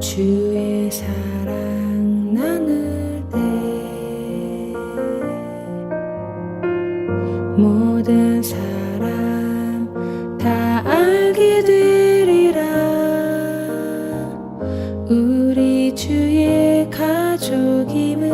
주의 사랑 나눌 때 모든 사람 다 알게 되리라. 우리 주의 가족임을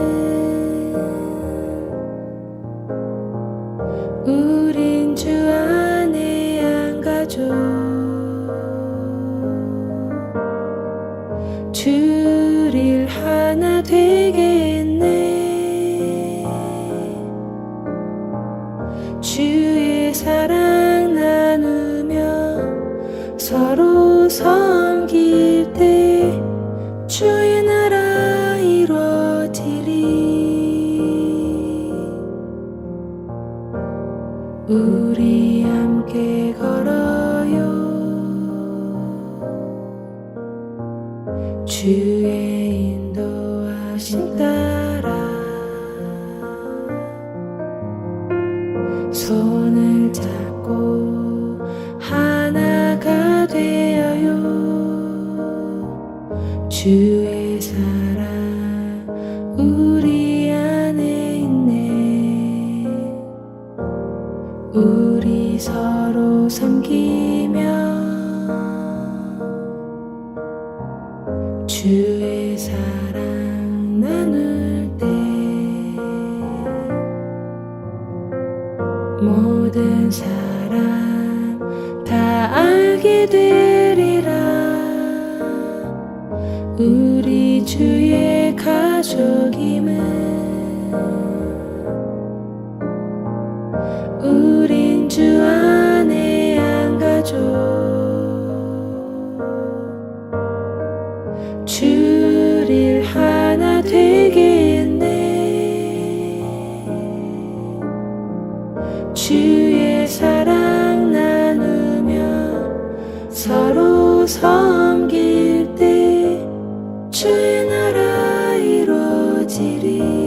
주릴 하나 되겠네. 주의 사랑 나누며 서로 섬길 때 주의 나라 이루어지리. 우리 함께 걸어요 주의 인도하심 따라 손을 잡고 하나가 되어요. 주의 사랑 우리 안에 있네. 우리 서로 섬기며 주의 사랑 나눌 때 모든 사람 다 알게 되리라. 우리 주의 가족임을 서로 섬길 때 주의 나라 이루어지리